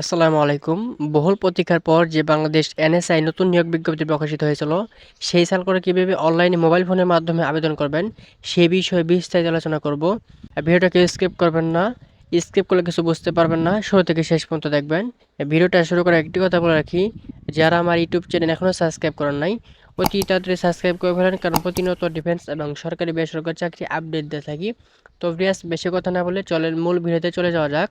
আসসালামু আলাইকুম। বহুল প্রতীক্ষার পর যে বাংলাদেশ এনএসআই নতুন নিয়োগ বিজ্ঞপ্তি প্রকাশিত হয়েছিল, সেই সাল করে কীভাবে অনলাইনে মোবাইল ফোনের মাধ্যমে আবেদন করবেন, সে বিষয়ে বিস্তারিত আলোচনা করব। ভিডিওটাকে স্কিপ করবেন না, স্কিপ করলে কিছু বুঝতে পারবেন না। শুরু থেকে শেষ পর্যন্ত দেখবেন। ভিডিওটা শুরু করার একটি কথা বলে রাখি, যারা আমার ইউটিউব চ্যানেল এখনও সাবস্ক্রাইব করেন নাই, অতি তাড়াতাড়ি সাবস্ক্রাইব করে ফেলেন, কারণ প্রতিনিয়ত ডিফেন্স এবং সরকারি বেসরকারি চাকরি আপডেট দিয়ে থাকি। তো বেশি কথা না বলে চলেন মূল ভিডিওতে চলে যাওয়া যাক।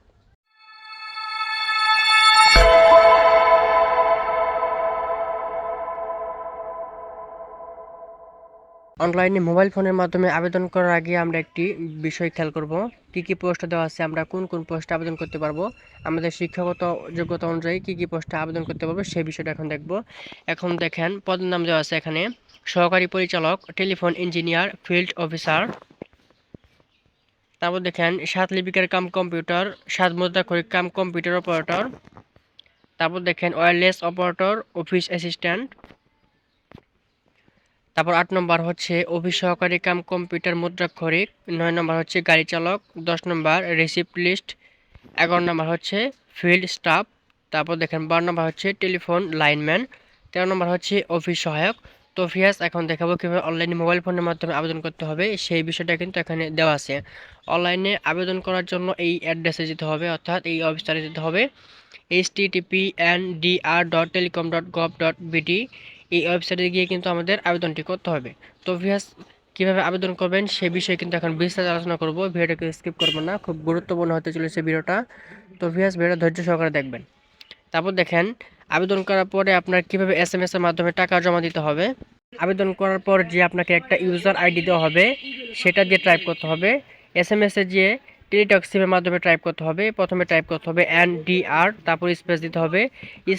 অনলাইনে মোবাইল ফোনের মাধ্যমে আবেদন করার আগে আমরা একটি বিষয় খেয়াল করব। কি কি পোস্ট দেওয়া আছে, আমরা কোন কোন পোস্টে আবেদন করতে পারব, আমাদের শিক্ষাগত যোগ্যতা অনুযায়ী কি কি পোস্টে আবেদন করতে পারব সেই বিষয়টা এখন দেখব। এখন দেখেন, পদের নাম দেওয়া আছে এখানে, সহকারী পরিচালক, টেলিফোন ইঞ্জিনিয়ার, ফিল্ড অফিসার। তারপর দেখেন, সাত লিপিকার কাম কম্পিউটার, সাত মুদ্রাক্ষরিক কাম কম্পিউটার অপারেটর। তারপর দেখেন ওয়্যারলেস অপারেটর, অফিস অ্যাসিস্ট্যান্ট। তারপর আট নম্বর হচ্ছে অফিস সহকারী কাম কম্পিউটার মুদ্রাক্ষরিক, নয় নম্বর হচ্ছে গাড়ি চালক, দশ নম্বর রিসিপ্ট লিস্ট, এগারো নম্বর হচ্ছে ফিল্ড স্টাফ, তারপর দেখেন বারো নম্বর হচ্ছে টেলিফোন লাইনম্যান, তেরো নম্বর হচ্ছে অফিস সহায়ক। তো ফিয়াস এখন দেখাবো কীভাবে অনলাইনে মোবাইল ফোনের মাধ্যমে আবেদন করতে হবে, সেই বিষয়টা কিন্তু এখানে দেওয়া আছে। অনলাইনে আবেদন করার জন্য এই অ্যাড্রেসে যেতে হবে, অর্থাৎ এই অফিসারে যেতে হবে। H T TP N D R dot telecom dot gov dot BD এই ওয়েবসাইটে গিয়ে কিন্তু আমাদের আবেদনটি করতে হবে। তো ভিয়াস কীভাবে আবেদন করবেন সে বিষয়ে কিন্তু এখন বিস্তারিত আলোচনা করব। ভিডিওটাকে স্কিপ করব না, খুব গুরুত্বপূর্ণ হতে চলেছে ভিডিওটা। তো ভিয়াস ভিডিওটা ধৈর্য সহকারে দেখবেন। তারপর দেখেন, আবেদন করার পরে আপনার কীভাবে এস এম এর মাধ্যমে টাকা জমা দিতে হবে। আবেদন করার পর যে আপনাকে একটা ইউজার আইডি দেওয়া হবে, সেটা দিয়ে টাইপ করতে হবে। এস এম এসে যে টেলিটক সিমের মাধ্যমে টাইপ করতে হবে। প্রথমে টাইপ করতে হবে এন ডি আর তারপর স্পেস দিতে হবে।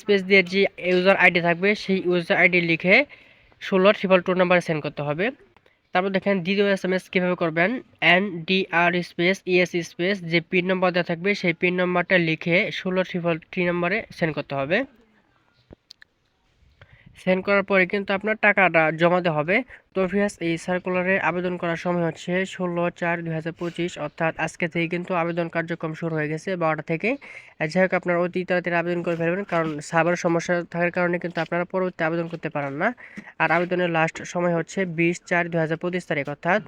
স্পেস দিয়ে যে ইউজার আইডি থাকবে, সেই ইউজার আইডি লিখে ষোলো ট্রিপল টু নাম্বারে সেন্ড করতে হবে। তারপর দেখেন দ্বিতীয় এস এম এস কীভাবে করবেন? N D R space ES space যে পিন নম্বর দেওয়া থাকবে, সেই পিন নম্বরটা লিখে ষোলো ট্রিপল থ্রি নম্বরে সেন্ড করতে হবে। সেন্ড করার পরে কিন্তু আপনার টাকাটা জমা দেওয়া হবে। তো ফিয়াস এই সার্কুলারে আবেদন করার সময় হচ্ছে ষোলো চার দুই হাজার পঁচিশ, অর্থাৎ আজকে থেকে কিন্তু আবেদন কার্যক্রম শুরু হয়ে গেছে বারোটা থেকে। যাই হোক, আপনার অতি তাড়াতাড়ি আবেদন করে ফেলবেন, কারণ সার্ভার সমস্যা থাকার কারণে কিন্তু আপনারা পরবর্তী আবেদন করতে পারেন না। আর আবেদনের লাস্ট সময় হচ্ছে বিশ চার দুই হাজার পঁচিশ তারিখ, অর্থাৎ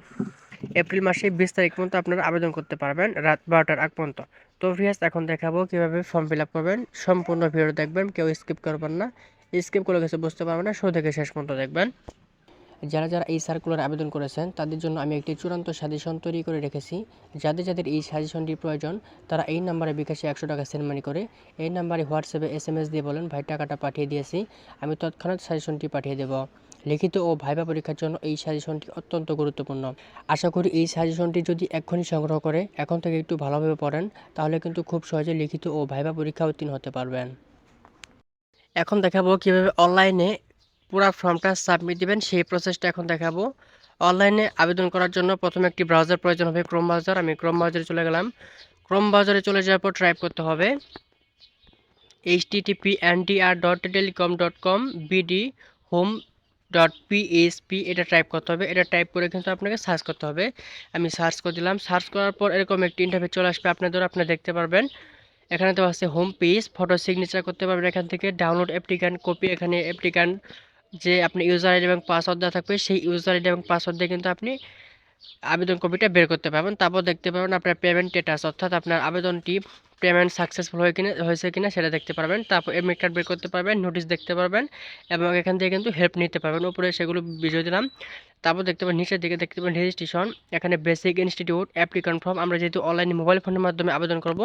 এপ্রিল মাসে বিশ তারিখ পর্যন্ত আপনারা আবেদন করতে পারবেন, রাত বারোটার আগ পর্যন্ত। তো ফিয়াস এখন দেখাবো কীভাবে ফর্ম ফিল আপ করবেন। সম্পূর্ণ ভিডিও দেখবেন, কেউ স্কিপ করবেন না। স্কিপ করে গেছে বুঝতে পারবেন না, শুরু থেকে শেষ পর্যন্ত দেখবেন। যারা যারা এই সার্কুলার আবেদন করেছেন, তাদের জন্য আমি একটি চূড়ান্ত সাজেশন তৈরি করে রেখেছি। যাদের যাদের এই সাজেশনটি প্রয়োজন, তারা এই নাম্বারে বিকাশে একশো টাকা সেন্ড মানি করে, এই নাম্বারে হোয়াটসঅ্যাপে এস এম এস দিয়ে বলেন, ভাই, টাকাটা পাঠিয়ে দিয়েছি, আমি তৎক্ষণাৎ সাজেশনটি পাঠিয়ে দেব। লিখিত ও ভাইবা পরীক্ষার জন্য এই সাজেশনটি অত্যন্ত গুরুত্বপূর্ণ। আশা করি এই সাজেশনটি যদি এক্ষুনি সংগ্রহ করে, এখন থেকে একটু ভালোভাবে পড়েন, তাহলে কিন্তু খুব সহজে লিখিত ও ভাইবা পরীক্ষা উত্তীর্ণ হতে পারবেন। এখন দেখাবো কীভাবে অনলাইনে পুরো ফর্মটা সাবমিট দিবেন, সেই প্রসেসটা এখন দেখাবো। অনলাইনে আবেদন করার জন্য প্রথমে একটি ব্রাউজার প্রয়োজন হবে ক্রোম ব্রাউজার আমি ক্রোম ব্রাউজারে চলে গেলাম। ক্রোম ব্রাউজারে চলে যাওয়ার পর টাইপ করতে হবে H TTP NTR dot telecom dot com BD home dot PSP এটা টাইপ করতে হবে। এটা টাইপ করে কিন্তু আপনাকে সার্চ করতে হবে। আমি সার্চ করে দিলাম। সার্চ করার পর এরকম একটি ইন্টারভিউ চলে আসবে। আপনাদের আপনি দেখতে পারবেন। এখানে তো আছে হোম পেজ ফটো সিগনেচার করতে পারবেন এখান থেকে ডাউনলোড অ্যাপ্লিকান কপি এখানে অ্যাপ্লিকান যে আপনি ইউজার আইডি এবং পাসওয়ার্ড দেওয়া থাকবে, সেই ইউজার আইডি এবং পাসওয়ার্ড দিয়ে কিন্তু আপনি আবেদন কপিটা বের করতে পারবেন। তারপর দেখতে পারবেন আপনার পেমেন্ট স্টেটাস অর্থাৎ আপনার আবেদনটি পেমেন্ট সাকসেসফুল হয়ে কিনা, হয়েছে কিনা সেটা দেখতে পারবেন। তারপর এডমিট কার্ড বের করতে পারবেন নোটিশ দেখতে পারবেন এবং এখান থেকে কিন্তু হেল্প নিতে পারবেন। উপরে সেগুলো বিজয় দিলাম। তারপর দেখতে পাবেন, নিচের দিকে দেখতে পাবেন রেজিস্ট্রেশন এখানে বেসিক ইনস্টিটিউট অ্যাপ্লিকান ফর্ম আমরা যেহেতু অনলাইনে মোবাইল ফোনের মাধ্যমে আবেদন করব,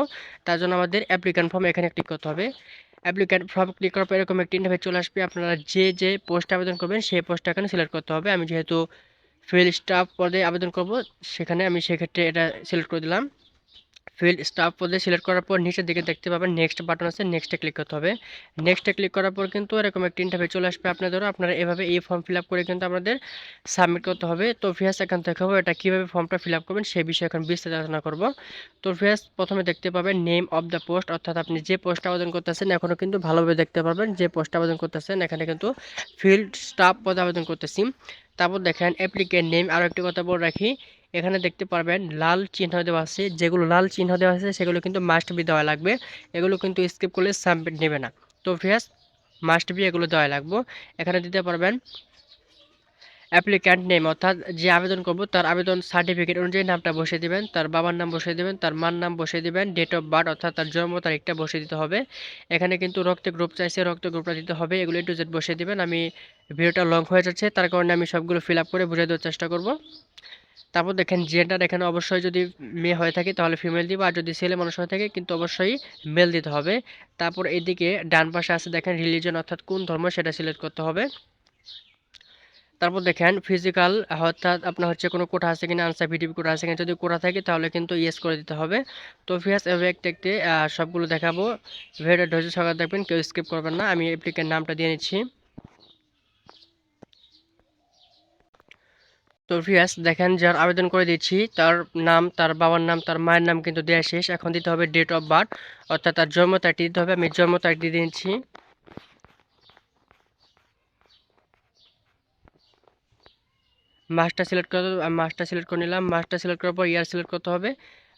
তার জন্য আমাদের অ্যাপ্লিকান ফর্ম এখানে ক্লিক করতে হবে। অ্যাপ্লিকেন্ট ফর্ম ক্লিক করার পর এরকম একটি ইন্টারভিউ চলে আসবে। আপনারা যে যে পোস্ট আবেদন করবেন, সেই পোস্টটা এখানে সিলেক্ট করতে হবে। আমি যেহেতু ফিল্ড স্টাফ পদে আবেদন করব, সেখানে আমি সেক্ষেত্রে এটা সিলেক্ট করে দিলাম। ফিল্ড স্টাফ পদে সিলেক্ট করার পর নিচের দিকে দেখতে পাবেন নেক্সট বাটন আছে নেক্সটে ক্লিক করতে হবে। নেক্সটে ক্লিক করার পর কিন্তু এরকম একটি ইন্টারভিউ চলে আসবে আপনাদেরও। আপনারা এভাবে এই ফর্ম ফিল করে কিন্তু আপনাদের সাবমিট করতে হবে। তো ফিয়াস এখান দেখাবো এটা কীভাবে ফর্মটা ফিল করবেন সেই বিষয়ে এখন বিস্তারিত আলোচনা করব। তো ফিয়াস প্রথমে দেখতে পাবেন নেম অফ দ্য পোস্ট অর্থাৎ আপনি যে পোস্ট আবেদন করতেছেন এখনও কিন্তু ভালোভাবে দেখতে পারবেন যে পোস্ট আবেদন করতেছেন, এখানে কিন্তু ফিল্ড স্টাফ পদে আবেদন করতেছি। তারপর দেখেন অ্যাপ্লিকেন্ট নেম আরও একটি কথা বলে রাখি। এখানে দেখতে পারবেন লাল চিহ্ন দেওয়া আছে। যেগুলো লাল চিহ্ন দেওয়া আছে, সেগুলো কিন্তু মাস্ট বি দেওয়া লাগবে। এগুলো কিন্তু স্কিপ করলে সাবমিট নেবে না। তো ফিয়াস মাস্ট বি এগুলো দেওয়া লাগবে। এখানে দিতে পারবেন অ্যাপ্লিক্যান্ট নেম অর্থাৎ যে আবেদন করব, তার আবেদন সার্টিফিকেট অনুযায়ী নামটা বসিয়ে দিবেন, তার বাবার নাম বসিয়ে দিবেন, তার মার নাম বসিয়ে দিবেন ডেট অফ বার্থ অর্থাৎ তার জন্ম তারিখটা বসিয়ে দিতে হবে। এখানে কিন্তু রক্ত গ্রুপ চাইছে, রক্ত গ্রুপটা দিতে হবে। এগুলো একটু জেড বসিয়ে দিবেন। আমি ভিডিওটা লং হয়ে যাচ্ছে, তার কারণে আমি সবগুলো ফিল আপ করে বুঝিয়ে দেওয়ার চেষ্টা করব। তারপর দেখেন জেন্ডার এখানে অবশ্যই যদি মেয়ে হয়ে থাকে তাহলে ফিমেল দিব, আর যদি ছেলে মানুষ হয়ে থাকে কিন্তু অবশ্যই মেল দিতে হবে। তারপর এদিকে ডান পাশে আছে দেখেন রিলিজন অর্থাৎ কোন ধর্ম সেটা সিলেক্ট করতে হবে। তারপর দেখেন ফিজিক্যাল অর্থাৎ আপনার হচ্ছে কোনো কোটা আছে কিনা আনসার ভিডিপি কোটা আছে কিনা, যদি কোটা থাকে তাহলে কিন্তু ইয়েস করে দিতে হবে। তো ফিয়াস এভাবে একটা একটি সবগুলো দেখাবো। ভিডিও ধৈর্য সহকারে দেখবেন, কেউ স্কিপ করবেন না। আমি অ্যাপ্লিকের নামটা দিয়ে নিচ্ছি। তো ফিয়াস দেখেন যার আবেদন করে দিচ্ছি, তার নাম, তার বাবার নাম, তার মায়ের নাম কিন্তু দেওয়া শেষ। এখন দিতে হবে ডেট অফ বার্থ অর্থাৎ তার জন্ম তারিখটি দিতে হবে। আমি জন্ম তারিখ দিয়ে দিচ্ছি। মাসটা সিলেক্ট করে আমি মাসটা সিলেক্ট করে নিলাম। মাসটা সিলেক্ট করার পর ইয়ার সিলেক্ট করতে হবে।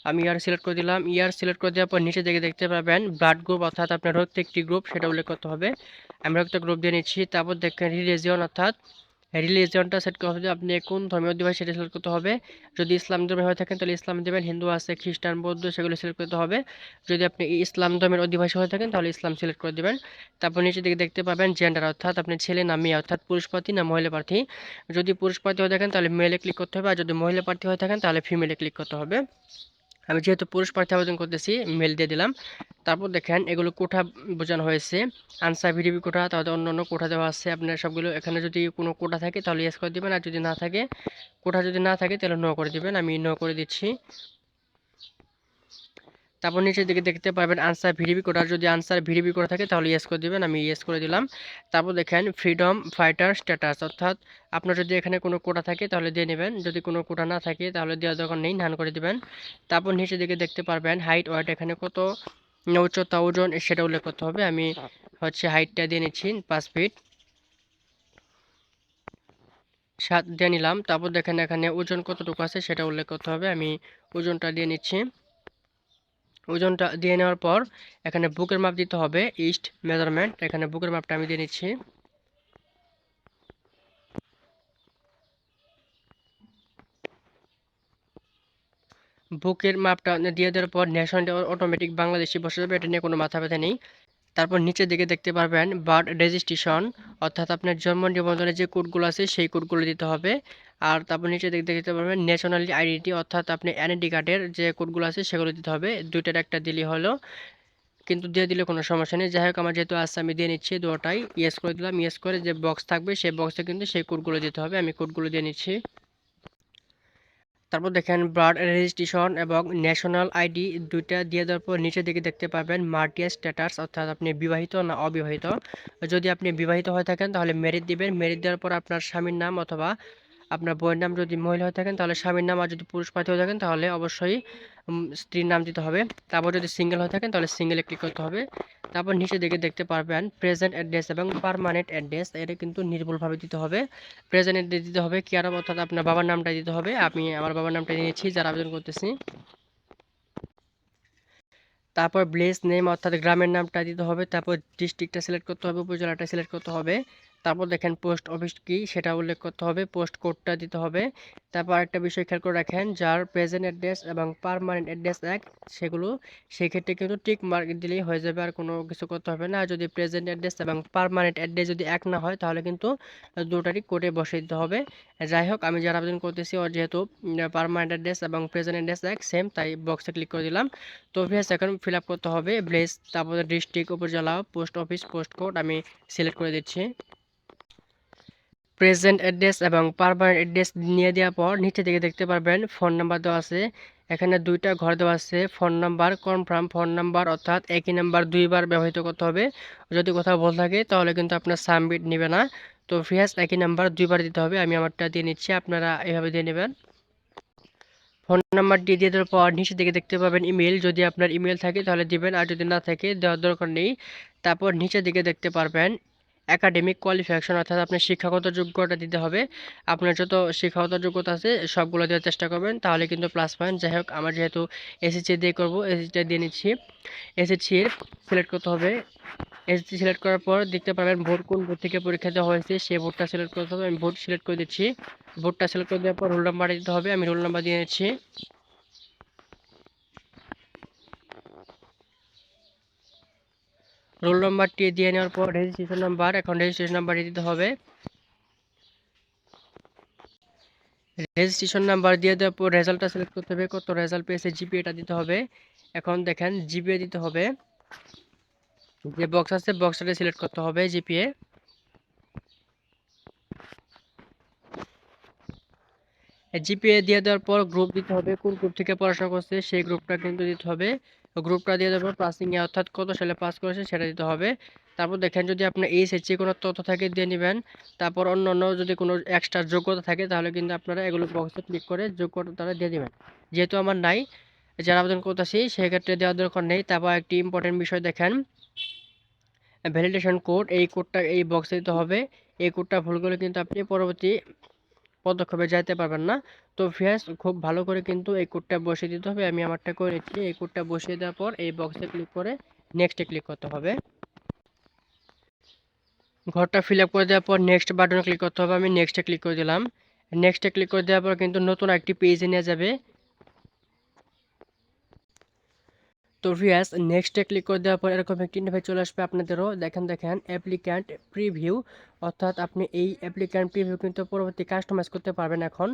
আমি ইয়ার সিলেক্ট করে দিলাম। ইয়ার সিলেক্ট করে দেওয়ার পর নিচে দিকে দেখতে পাবেন ব্লাড গ্রুপ অর্থাৎ আপনার রক্ত একটি গ্রুপ সেটা উল্লেখ করতে হবে। আমি রক্ত গ্রুপ দিয়ে নিচ্ছি। তারপর দেখেন রিলিজিয়ন অর্থাৎ রিলিজিয়নটা সেট করতে হবে আপনি কোন ধর্মীয় অধিবাস সেটা সিলেক্ট করতে হবে। যদি ইসলাম ধর্মে হয়ে থাকেন, তাহলে ইসলাম দেবেন হিন্দু আছে, খ্রিস্টান, বৌদ্ধ সেগুলো সিলেক্ট করতে হবে। যদি আপনি ইসলাম ধর্মের অধিবাসী হয়ে থাকেন, তাহলে ইসলাম সিলেক্ট করে দেবেন। তারপর নিচে দিকে দেখতে পাবেন জেন্ডার অর্থাৎ আপনি ছেলে না মেয়ে, অর্থাৎ পুরুষ প্রার্থী না মহিলা প্রার্থী। যদি পুরুষ প্রার্থী হয়ে থাকেন, তাহলে মেলে ক্লিক করতে হবে। আর যদি মহিলা প্রার্থী হয়ে থাকেন, তাহলে ফিমেলে ক্লিক করতে হবে। আমি যেহেতু পুরুষ প্রার্থী আবেদন করতেছি, মেল দিয়ে দিলাম। তারপর দেখেন, এগুলো কোঠা বোঝানো হয়েছে। আনসার ভিডিপি কোঠা তাহলে অন্য অন্য কোঠা দেওয়া আছে। আপনার সবগুলো এখানে যদি কোনো কোঠা থাকে, তাহলে ইয়েস করে দেবেন। আর যদি না থাকে, কোঠা যদি না থাকে, তাহলে ন করে দেবেন। আমি ন করে দিচ্ছি। তারপর নিচের দিকে দেখতে পারবেন আনসার ভিডিপি কোটার যদি আনসার ভিডিপি করে থাকে তাহলে ইয়েস করে দেবেন, আমি ইয়েস করে দিলাম। তারপর দেখেন ফ্রিডম ফাইটার স্ট্যাটাস অর্থাৎ আপনার যদি এখানে কোনো কোটা থাকে তাহলে দিয়ে নেবেন, যদি কোনো কোটা না থাকে তাহলে দেওয়ার দরকার নেই নান করে দিবেন। তারপর নিচের দিকে দেখতে পারবেন হাইট ওয়েট এখানে কত উচ্চতা, ওজন, সেটা উল্লেখ করতে হবে, আমি হচ্ছে হাইটটা দিয়ে নিচ্ছি, পাঁচ ফিট সাত, দিয়ে নিলাম, তারপর দেখেন এখানে ওজন কতটুকু আছে সেটা উল্লেখ করতে হবে, আমি ওজনটা দিয়ে নিচ্ছি। ওজনটা দিয়ে নেওয়ার পর এখানে বুকের মাপ দিতে হবে, ইস্ট মেজারমেন্ট। এখানে বুকের মাপটা আমি দিয়ে নিচ্ছি। বুকের মাপটা দিয়ে দেওয়ার পর ন্যাশনাল অটোমেটিক বাংলাদেশি বসে যাবে, এটা নিয়ে কোনো মাথা ব্যথা নেই। তারপর নিচের দিকে দেখতে পারবেন বার্থ রেজিস্ট্রেশন অর্থাৎ আপনার জন্ম নিবন্ধনের যে কোডগুলো আছে, সেই কোডগুলো দিতে হবে। আর তারপর নিচে দিকে দেখতে পারবেন ন্যাশনালি আইডেন্টি অর্থাৎ আপনি এনআইডি কার্ডের যে কোডগুলো আছে সেগুলো দিতে হবে। দুইটার একটা দিলেই হলো, কিন্তু দিয়ে দিলে কোনো সমস্যা নেই। যাই হোক, আমার যেহেতু আসছে আমি দিয়ে নিচ্ছি দুটাই। ইয়েস করে দিলাম। ইয়েস করে যে বক্স থাকবে সেই বক্সে কিন্তু সেই কোডগুলো দিতে হবে। আমি কোডগুলো দিয়ে নিচ্ছি। তারপর দেখেন বার্থ রেজিস্ট্রেশন এবং ন্যাশনাল আইডি দুইটা দিয়ে দেওয়ার পর নিচের দিকে দেখতে পাবেন মার্টিয়া স্ট্যাটাস অর্থাৎ আপনি বিবাহিত না অবিবাহিত। যদি আপনি বিবাহিত হয়ে থাকেন তাহলে মেরিট দিবেন। মেরিট দেওয়ার পর আপনার স্বামীর নাম অথবা আপনার বইয়ের নাম যদি মহিলা হয়ে থাকেন, তাহলে স্বামীর নাম আর যদি পুরুষ প্রার্থী হয়ে থাকেন, তাহলে অবশ্যই স্ত্রীর নাম দিতে হবে। তারপর যদি সিঙ্গেল হয়ে থাকেন, তাহলে সিঙ্গেলে ক্লিক করতে হবে। তারপর নিচে দিকে দেখতে পারবেন প্রেজেন্ট অ্যাড্রেস এবং পারমানেন্ট অ্যাড্রেস এটা কিন্তু নির্ভুলভাবে দিতে হবে। প্রেজেন্ট অ্যাড্রেস দিতে হবে কি আরব অর্থাৎ আপনার বাবার নামটা দিতে হবে। আমি আমার বাবার নামটা নিয়েছি যারা আবেদন করতেছি। তারপর ব্লেস নেম অর্থাৎ গ্রামের নামটা দিতে হবে। তারপর ডিস্ট্রিক্টটা সিলেক্ট করতে হবে, উপজেলাটা সিলেক্ট করতে হবে। তারপর দেখেন পোস্ট অফিস কি সেটা উল্লেখ করতে হবে, পোস্ট কোডটা দিতে হবে। তারপর একটা বিষয় খেয়াল করে রাখেন, যার প্রেজেন্ট অ্যাড্রেস এবং পারমানেন্ট অ্যাড্রেস এক, সেগুলো সেক্ষেত্রে কিন্তু টিক মার্ক দিলেই হয়ে যাবে, আর কোনো কিছু করতে হবে না। যদি প্রেজেন্ট অ্যাড্রেস এবং পারমানেন্ট অ্যাড্রেস যদি এক না হয়, তাহলে কিন্তু দুটারই কোডে বসে দিতে হবে। যাই হোক, আমি যারা আবেদন করতেছি, ওর যেহেতু পারমানেন্ট অ্যাড্রেস এবং প্রেজেন্ট অ্যাড্রেস এক সেম তাই বক্সে ক্লিক করে দিলাম। তো ভিএস এখন ফিল আপ করতে হবে ব্লেস তারপরে ডিস্ট্রিক্ট উপজেলা পোস্ট অফিস পোস্ট কোড আমি সিলেক্ট করে দিচ্ছি। প্রেজেন্ট অ্যাড্রেস এবং পারমানেন্ট অ্যাড্রেস নিয়ে দেওয়ার পর নিচে দিকে দেখতে পারবেন ফোন নাম্বার দেওয়া আছে। এখানে দুইটা ঘর দেওয়া আছে phone number confirm phone number অর্থাৎ একই নাম্বার দুইবার ব্যবহৃত করতে হবে। যদি কোথাও ভুল থাকে তাহলে কিন্তু আপনার সাবমিট নেবে না। তো ফ্রিয়াস একই নাম্বার দুইবার দিতে হবে। আমি আমারটা দিয়ে নিচ্ছি, আপনারা এভাবে দিয়ে নেবেন। ফোন নাম্বারটি দিয়ে দেওয়ার পর নিচে দিকে দেখতে পাবেন ইমেল যদি আপনার ইমেল থাকে তাহলে দিবেন, আর যদি না থাকে দেওয়ার দরকার নেই। তারপর নিচের দিকে দেখতে পারবেন একাডেমিক কোয়ালিফিকেশন অর্থাৎ আপনার শিক্ষাগত যোগ্যতা দিতে হবে। আপনার যত শিক্ষাগত যোগ্যতা আছে, সবগুলো দেওয়ার চেষ্টা করবেন, তাহলে কিন্তু প্লাস পয়েন্ট যাই হোক, আমার যেহেতু এসএসসি দিয়ে করব এসএসসিটা দিয়ে নিচ্ছি। এসএসসির সিলেক্ট করতে হবে। এসএসসি সিলেক্ট করার পর দেখতে পারবেন ভোট কোন ভোট থেকে পরীক্ষা দেওয়া হয়েছে সেই ভোটটা সিলেক্ট করতে হবে। আমি ভোট সিলেক্ট করে দিচ্ছি। ভোটটা সিলেক্ট করে দেওয়ার পর রোল নাম্বার দিতে হবে। আমি রোল নাম্বার দিয়ে নিচ্ছি। রোল নাম্বারটি দিয়ে নেওয়ার পর রেজিস্ট্রেশন নাম্বার এখন রেজিস্ট্রেশন নাম্বার দিতে হবে। রেজিস্ট্রেশন নাম্বার দিয়ে দেওয়ার পর রেজাল্টটা সিলেক্ট করতে হবে। কত রেজাল্ট পেয়েছে? জিপিএটা দিতে হবে। এখন দেখেন জিপিএ দিতে হবে। যে বক্স আছে বক্সটা সিলেক্ট করতে হবে জিপিএ জিপিএ দিয়ে দেওয়ার পর গ্রুপ দিতে হবে। কোন গ্রুপ থেকে পড়াশোনা করছে, সেই গ্রুপটা কিন্তু দিতে হবে। গ্রুপটা দিয়ে দেওয়ার পর পাসিংয়ে অর্থাৎ কত সালে পাস করেছে সেটা দিতে হবে। তারপর দেখেন যদি আপনার এইচএসসি কোনো তথ্য থাকে দিয়ে নেবেন। তারপর অন্য অন্য যদি কোনো এক্সট্রা যোগ্যতা থাকে তাহলে কিন্তু আপনারা এগুলো বক্সে ক্লিক করে যোগ্যতা তারা দিয়ে দেবেন। যেহেতু আমার নাই, যারা আবেদন করতেছি সেক্ষেত্রে দেওয়ার দরকার নেই। তারপর একটি ইম্পর্টেন্ট বিষয় দেখেন। ভ্যালিডেশন কোড এই কোডটা এই বক্সে দিতে হবে। এই কোডটা ভুল করলে কিন্তু আপনি পরবর্তী পদক্ষেপে যাইতে পারবেন না। তো ফ্রেন্ডস খুব ভালো করে কিন্তু এই কোডটা বসিয়ে দিতে হবে। আমি আমারটা করে নিচ্ছি। এই কোডটা বসিয়ে দেওয়ার পর এই বক্সে ক্লিক করে নেক্সটে ক্লিক করতে হবে। ঘরটা ফিল আপ করে দেওয়ার পর নেক্সট বাটনে ক্লিক করতে হবে। আমি নেক্সটে ক্লিক করে দিলাম। নেক্সটে ক্লিক করে দেওয়ার পর কিন্তু নতুন একটি পেজে নিয়ে যাবে। তো ভিয়াস নেক্সটে ক্লিক করে দেওয়ার পর এরকম একটি ইন্টারফেস চলে আসবে আপনাদেরও। দেখেন দেখেন অ্যাপ্লিক্যান্ট প্রিভিউ অর্থাৎ আপনি এই অ্যাপ্লিক্যান্ট প্রিভিউ কিন্তু পরবর্তী কাস্টমাইজ করতে পারবেন এখন।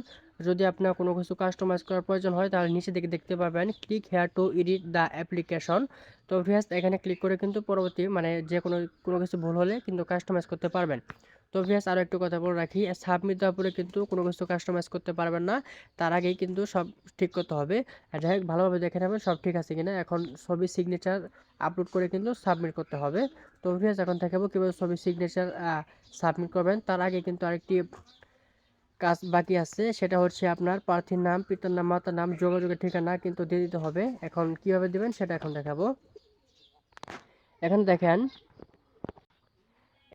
যদি আপনার কোনো কিছু কাস্টমাইজ করার প্রয়োজন হয়, তাহলে নিচে দিকে দেখতে পাবেন click here to edit the application তো ভিয়াস এখানে ক্লিক করে কিন্তু পরবর্তী মানে যে কোনো কোনো কিছু ভুল হলে কিন্তু কাস্টমাইজ করতে পারবেন। তো ভিয়াস আরও একটু কথা বলে রাখি। সাবমিট দেওয়ার পরে কিন্তু কোনো কিছু কাস্টমাইজ করতে পারবেন না। তার আগেই কিন্তু সব ঠিক করতে হবে। আর যাই হোক, ভালোভাবে দেখে নেবেন সব ঠিক আছে কিনা। এখন ছবি সিগনেচার আপলোড করে কিন্তু সাবমিট করতে হবে। তো ভিয়াস এখন দেখাবো কীভাবে ছবি সিগনেচার সাবমিট করবেন। তার আগে কিন্তু আরেকটি কাজ বাকি আছে। সেটা হচ্ছে আপনার প্রার্থীর নাম, পিতার নাম, মাতার নাম, যোগাযোগের ঠিকানা কিন্তু দিয়ে দিতে হবে। এখন কীভাবে দিবেন সেটা এখন দেখাবো। এখন দেখেন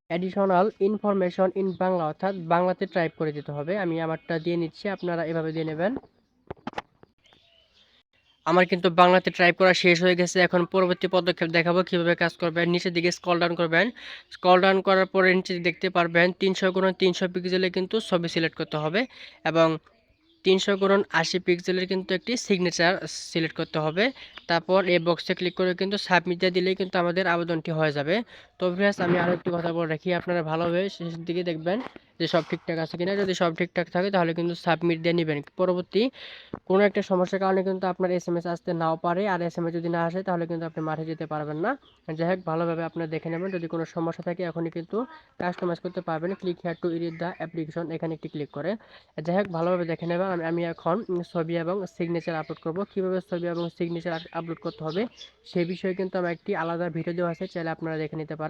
অ্যাডিশনাল ইনফরমেশন ইন বাংলা অর্থাৎ বাংলাতে টাইপ করে দিতে হবে। আমি আমারটা দিয়ে নিচ্ছি, আপনারা এভাবে দিয়ে নেবেন। আমার কিন্তু বাংলাতে টাইপ করা শেষ হয়ে গেছে। এখন পরবর্তী পদক্ষেপ দেখাবো, কীভাবে কাজ করবেন। নিচের দিকে স্কল ডাউন করবেন। স্কল ডাউন করার পরে নিচে দেখতে পারবেন, তিনশো গুণ তিনশো পিক্সেলে কিন্তু ছবি সিলেক্ট করতে হবে এবং তিনশো গুণন আশি পিক্সেলের কিন্তু একটি সিগনেচার সিলেক্ট করতে হবে। তারপর এই বক্সে ক্লিক করে কিন্তু সাবমিট দিলেই কিন্তু আমাদের আবেদনটি হয়ে যাবে। তো ভিউয়ার্স, আমি আরও একটি কথা বলে রাখি। আপনারা ভালোভাবে শেষের দিকে দেখবেন যে সব ঠিকঠাক আছে কিনা। যদি সব ঠিকঠাক থাকে, তাহলে কিন্তু সাবমিট দিয়ে নেবেন। পরবর্তী কোনো একটা সমস্যার কারণে কিন্তু আপনার এস এম এস আসতে নাও পারে। আর এস এম এস যদি না আসে, তাহলে কিন্তু আপনি মাঠে যেতে পারবেন না। যাই হোক, ভালোভাবে আপনারা দেখে নেবেন। যদি কোনো সমস্যা থাকে, এখনই কিন্তু কাস্টমাইজ করতে পারবেন। Click here to edit the application এখানে একটি ক্লিক করে। যাই হোক, ভালোভাবে দেখে নেবেন। আমি এখন ছবি এবং সিগনেচার আপলোড করব। কীভাবে ছবি এবং সিগনেচার আপলোড করতে হবে সেই বিষয়ে কিন্তু আমার একটি আলাদা ভিডিও দেওয়া আছে। চাইলে আপনারা দেখে নিতে পারেন।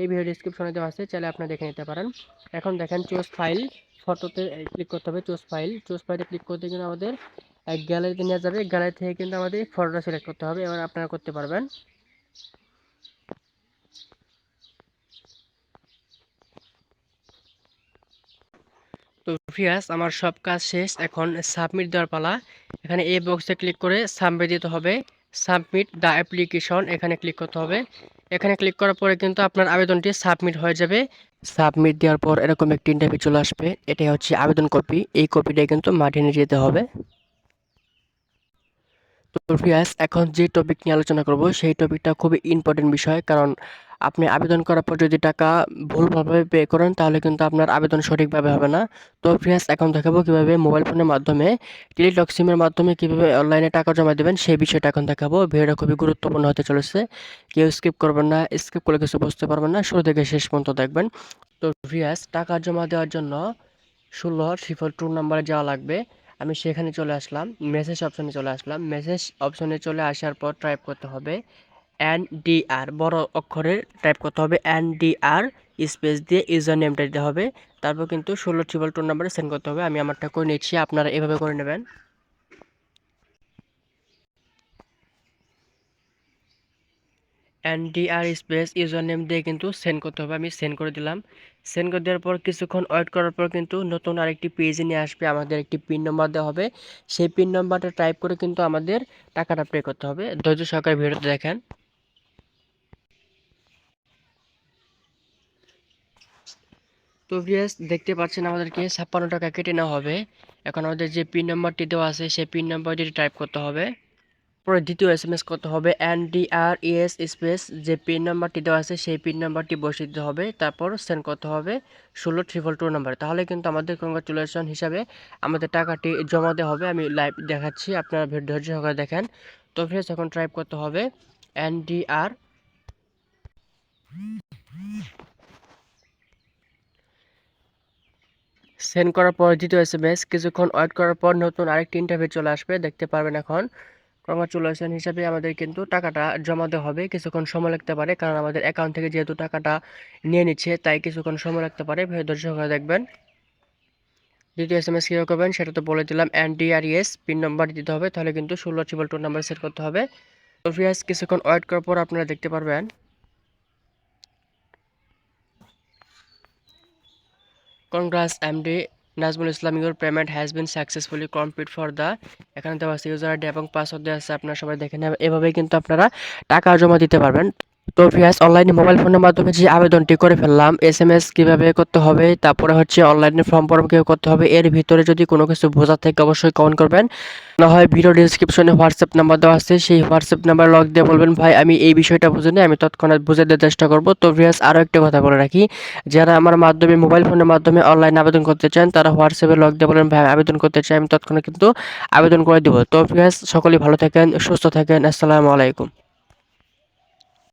এই ভিডিও ডিসক্রিপশনে দেওয়া আছে, চাইলে আপনারা দেখে নিতে পারেন। এখন দেখেন চুজ ফাইল ফটোতে ক্লিক করতে হবে চুজ ফাইল চুজ ফাইলে ক্লিক করতে কিন্তু আমাদের গ্যালারিতে নিয়ে যাবে। গ্যালারি থেকে কিন্তু আমাদের ফটোটা সিলেক্ট করতে হবে, এবার আপনারা করতে পারবেন। তো ফিয়াস আমার সব কাজ শেষ। এখন সাবমিট দেওয়ার পালা। এখানে এই বক্সে ক্লিক করে সাবমিট দিতে হবে। সাবমিট দ্য অ্যাপ্লিকেশন এখানে ক্লিক করতে হবে। এখানে ক্লিক করার পরে কিন্তু আপনার আবেদনটি সাবমিট হয়ে যাবে। সাবমিট দেওয়ার পর এরকম একটি ইন্টারভিউ চলে আসবে। এটাই হচ্ছে আবেদন কপি এই কপিটাই কিন্তু মাঠে নিয়ে যেতে হবে। তো ফিয়াস এখন যে টপিক নিয়ে আলোচনা করব, সেই টপিকটা খুবই ইম্পর্টেন্ট বিষয়। কারণ আপনি আবেদন করার পর যদি টাকা ভুলভাবে পে করেন, তাহলে কিন্তু আপনার আবেদন সঠিকভাবে হবে না। তো ফ্রেন্ডস এখন দেখাবো কীভাবে মোবাইল ফোনের মাধ্যমে টেলিটক সিমের মাধ্যমে কীভাবে অনলাইনে টাকা জমা দেবেন, সেই বিষয়টা এখন দেখাবো। ভিডিওটা খুবই গুরুত্বপূর্ণ হতে চলেছে। কেউ স্কিপ করবেন না স্কিপ করলে কিছু বুঝতে পারবেন না। শুরু থেকে শেষ পর্যন্ত দেখবেন। তো ফ্রিয়াস টাকা জমা দেওয়ার জন্য ষোলো ট্রিপল টু নাম্বারে যাওয়া লাগবে। আমি সেখানে চলে আসলাম মেসেজ অপশনে চলে আসলাম। মেসেজ অপশনে চলে আসার পর টাইপ করতে হবে এন ডি আর বড় অক্ষরে টাইপ করতে হবে এন ডি আর স্পেস দিয়ে ইউজার নেমটা দিতে হবে। তারপর কিন্তু ষোলো ট্রিপল টু নাম্বারে সেন্ড করতে হবে। আমি আমারটা করে নিচ্ছি, আপনারা এভাবে করে নেবেন। এনডিআর স্পেস ইউজার নেম দিয়ে কিন্তু সেন্ড করতে হবে। আমি সেন্ড করে দিলাম। সেন্ড করে দেওয়ার পর কিছুক্ষণ ওয়েট করার পর কিন্তু নতুন আরেকটি পেজ নিয়ে আসবে। আমাদের একটি পিন নম্বর দেওয়া হবে। সেই পিন নম্বরটা টাইপ করে কিন্তু আমাদের টাকাটা পে করতে হবে। ধৈর্য সহকারে ভিডিওতে দেখেন। তো ভিয়াস দেখতে পাচ্ছেন আমাদেরকে ছাপ্পান্ন টাকা কেটে নেওয়া হবে। এখন আমাদের যে পিন নাম্বারটি দেওয়া আছে, সেই পিন নাম্বারটি টাইপ করতে হবে। পরে দ্বিতীয় এস এম এস করতে হবে N D R ES space যে পিন নাম্বারটি দেওয়া আছে সেই পিন নাম্বারটি বসিয়ে দিতে হবে, তারপর সেন্ড করতে হবে ষোলো ট্রিপল টু নাম্বার তাহলে কিন্তু আমাদের কংগ্রাচুলেশন হিসাবে আমাদের টাকাটি জমা দেওয়া হবে। আমি লাইভ দেখাচ্ছি, আপনারা ধৈর্য সহকারে দেখেন। তো ফ্রেন্ডস এখন টাইপ করতে হবে এন ডি আর সেন্ড করার পর দ্বিতীয় এস এম এস কিছুক্ষণ ওয়েট করার পর নতুন আরেকটি ইন্টারভিউ চলে আসবে, দেখতে পারবেন এখন। কংগ্রাচুলেশন হিসাবে আমাদের কিন্তু টাকাটা জমা দেওয়া হবে। কিছুক্ষণ সময় লাগতে পারে, কারণ আমাদের অ্যাকাউন্ট থেকে যেহেতু টাকাটা নিয়ে নিচ্ছে, তাই কিছুক্ষণ সময় লাগতে পারে। ধৈর্য সহকারে দেখবেন। দ্বিতীয় এস এম এস কীভাবে করবেন? সেটা তো বলে দিলাম এনডিআরএস পিন নাম্বার দিতে হবে, তাহলে কিন্তু ষোলো ট্রিপল টু নাম্বার সেট করতে হবে। তো ফিয়াস কিছুক্ষণ ওয়েট করার পর আপনারা দেখতে পারবেন। Congrats MD Nazmul Islam your payment has been successfully complete for the এখানে দেওয়া আছে ইউজার আইডি এবং পাসওয়ার্ড দেওয়া আছে, আপনারা সবাই দেখে নেবেন। এভাবেই কিন্তু আপনারা টাকা জমা দিতে পারবেন। তো ফিয়াস অনলাইনে মোবাইল ফোনের মাধ্যমে যে আবেদনটি করে ফেললাম এস এম এস কীভাবে করতে হবে, তারপরে হচ্ছে অনলাইনে ফর্ম ফর্ম কীভাবে করতে হবে, এর ভিতরে যদি কোনো কিছু বোঝার থেকে অবশ্যই কমেন্ট করবেন। না হয় ভিডিও ডিসক্রিপশনে হোয়াটসঅ্যাপ নাম্বার দেওয়া আছে, সেই হোয়াটসঅ্যাপ নাম্বার লগ দিয়ে বলবেন, ভাই, আমি এই বিষয়টা বুঝিনি আমি তৎক্ষণাৎ বুঝে দেওয়ার চেষ্টা করব। তো ফিয়াস আরও একটা কথা বলে রাখি, যারা আমার মাধ্যমে মোবাইল ফোনের মাধ্যমে অনলাইনে আবেদন করতে চান, তারা হোয়াটসঅ্যাপে লগ দিয়ে বলেন ভাই আবেদন করতে চাই, আমি তৎক্ষণাৎ কিন্তু আবেদন করে দেবো। তো ফিয়াস সকলেই ভালো থাকেন, সুস্থ থাকেন, আসসালামু আলাইকুম।